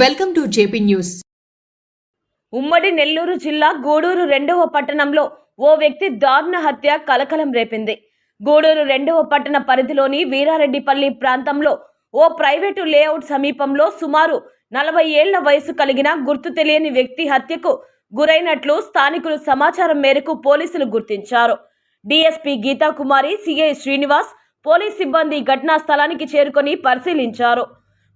Welcome to JP news. ఉమ్మడి నెల్లూరు జిల్లా గూడూరు రెండవ పట్టణంలో ఓ వ్యక్తి దారుణ హత్య కలకలం రేపింది. గూడూరు రెండవ పట్టణ పరిధిలోని వీరారెడ్డిపల్లి ప్రాంతంలో ఓ ప్రైవేటు లేఅవుట్ సమీపంలో సుమారు నలభై ఏళ్ళ వయసు కలిగిన గుర్తు తెలియని వ్యక్తి హత్యకు గురైనట్లు స్థానికులు సమాచారం మేరకు పోలీసులు గుర్తించారు. DSP Geethakumari CI Srinivas police సిబ్బంది ఘటనా స్థలానికి చేరుకొని పరిశీలించారు.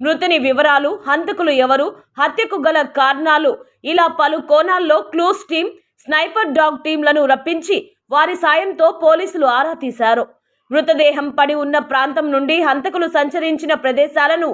మృతుని వివరాలు హంతకులు ఎవరు హత్యకు గల కారణాలు ఇలా పలు కోణాల్లో క్లూస్ టీం స్నైపర్ డాగ్ టీంలను రప్పించి వారి సాయంతో పోలీసులు ఆరా తీశారు. మృతదేహం పడి ఉన్న ప్రాంతం నుండి హంతకులు సంచరించిన ప్రదేశాలను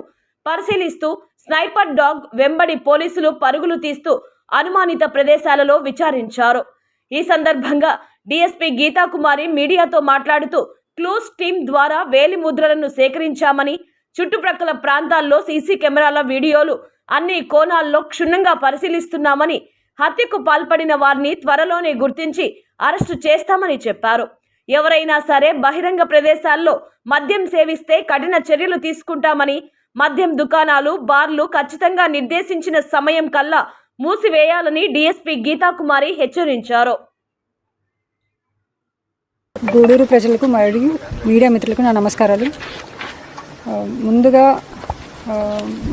పరిశీలిస్తూ స్నైపర్ డాగ్ వెంబడి పోలీసులు పరుగులు తీస్తూ అనుమానిత ప్రదేశాలలో విచారించారు. ఈ సందర్భంగా డిఎస్పీ గీతాకుమారి మీడియాతో మాట్లాడుతూ క్లూస్ టీం ద్వారా వేలి ముద్రలను సేకరించామని చుట్టుప్రక్కల ప్రాంతాల్లో సీసీ కెమెరాల వీడియోలు అన్ని కోణాల్లో క్షుణ్ణంగా పరిశీలిస్తున్నామని హత్యకు పాల్పడిన వారిని త్వరలోనే గుర్తించి అరెస్టు చేస్తామని చెప్పారు. ఎవరైనా సరే బహిరంగ ప్రదేశాల్లో మద్యం సేవిస్తే కఠిన చర్యలు తీసుకుంటామని మద్యం దుకాణాలు బార్లు ఖచ్చితంగా నిర్దేశించిన సమయం కల్లా మూసివేయాలని డీఎస్పీ గీతాకుమారి హెచ్చరించారు. గూడూరు ప్రజలకు మరియు మీడియా మిత్రులకు నా నమస్కారాలు. ముందుగా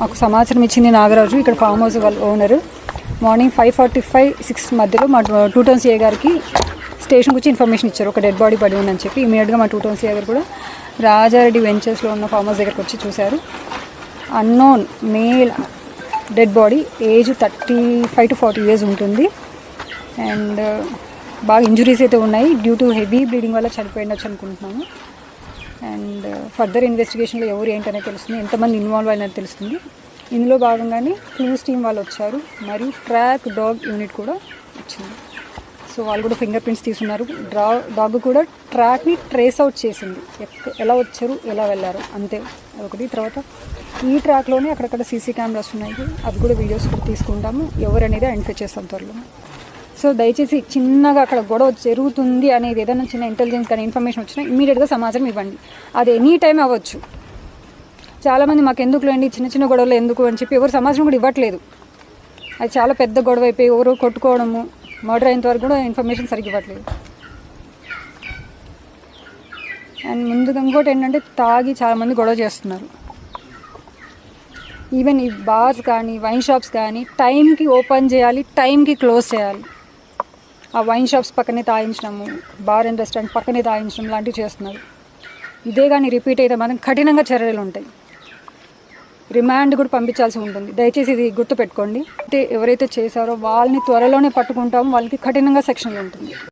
మాకు సమాచారం ఇచ్చింది నాగరాజు ఇక్కడ ఫామ్ హౌస్ వాళ్ళ owner morning five forty five six మధ్యలో మా టూ టౌన్ సిఏ గారికి స్టేషన్కి వచ్చి ఇన్ఫర్మేషన్ ఇచ్చారు. ఒక డెడ్ బాడీ పడి ఉందని చెప్పి ఇమీడియట్గా మా టూ టౌన్ సిఏ గారు కూడా రాజారెడ్డి వెంచర్స్లో ఉన్న ఫామ్ హౌస్ దగ్గరకు వచ్చి చూశారు. Unknown male dead body age thirty five to forty years ఉంటుంది అండ్ బాగా ఇంజురీస్ అయితే ఉన్నాయి. డ్యూ టు హెవీ బ్లీడింగ్ వల్ల చనిపోయినచ్చు అనుకుంటున్నాము. అండ్ ఫర్దర్ ఇన్వెస్టిగేషన్లో ఎవరు ఏంటనేది తెలుస్తుంది ఎంతమంది ఇన్వాల్వ్ అయినది తెలుస్తుంది. ఇందులో భాగంగానే క్లూస్ టీం వాళ్ళు వచ్చారు మరియు ట్రాక్ డాగ్ యూనిట్ కూడా వచ్చింది. సో వాళ్ళు కూడా ఫింగర్ ప్రింట్స్ తీసుకున్నారు. డ్రా డాగ్ కూడా ట్రాక్ని ట్రేస్ అవుట్ చేసింది. ఎలా వచ్చారు ఎలా వెళ్ళారు అంతే. ఒకటి తర్వాత ఈ ట్రాక్లోనే అక్కడక్కడ సీసీ కెమెరాస్ ఉన్నాయి. అవి కూడా వీడియోస్ కూడా తీసుకుంటాము. ఎవరు అనేది ఐడెంటిఫై చేస్తాం త్వరలో సో దయచేసి చిన్నగా అక్కడ గొడవ జరుగుతుంది అనేది ఏదైనా చిన్న ఇంటెలిజెన్స్ కానీ ఇన్ఫర్మేషన్ వచ్చినా ఇమీడియట్గా సమాచారం ఇవ్వండి. అది ఎనీ టైం అవ్వచ్చు. చాలామంది మాకు ఎందుకు లేండి? చిన్న చిన్న గొడవలు ఎందుకు అని చెప్పి ఎవరు సమాచారం కూడా ఇవ్వట్లేదు. అది చాలా పెద్ద గొడవ అయిపోయి ఎవరు కొట్టుకోవడము మర్డర్ అయినంత వరకు కూడా ఇన్ఫర్మేషన్ సరిగ్గా ఇవ్వట్లేదు. అండ్ ముందుగా ఇంకోటి ఏంటంటే తాగి చాలామంది గొడవ చేస్తున్నారు. ఈవెన్ ఈ బార్స్ కానీ వైన్ షాప్స్ కానీ టైంకి ఓపెన్ చేయాలి టైంకి క్లోజ్ చేయాలి. ఆ వైన్ షాప్స్ పక్కనే తాగించడము బార్ అండ్ రెస్టారెంట్ పక్కనే తాగించడం లాంటివి చేస్తున్నారు. ఇదే కానీ రిపీట్ అయితే మాత్రం కఠినంగా చర్యలు ఉంటాయి. రిమాండ్ కూడా పంపించాల్సి ఉంటుంది. దయచేసి ఇది గుర్తుపెట్టుకోండి. అయితే ఎవరైతే చేశారో వాళ్ళని త్వరలోనే పట్టుకుంటామో వాళ్ళకి కఠినంగా సెక్షన్లు ఉంటుంది.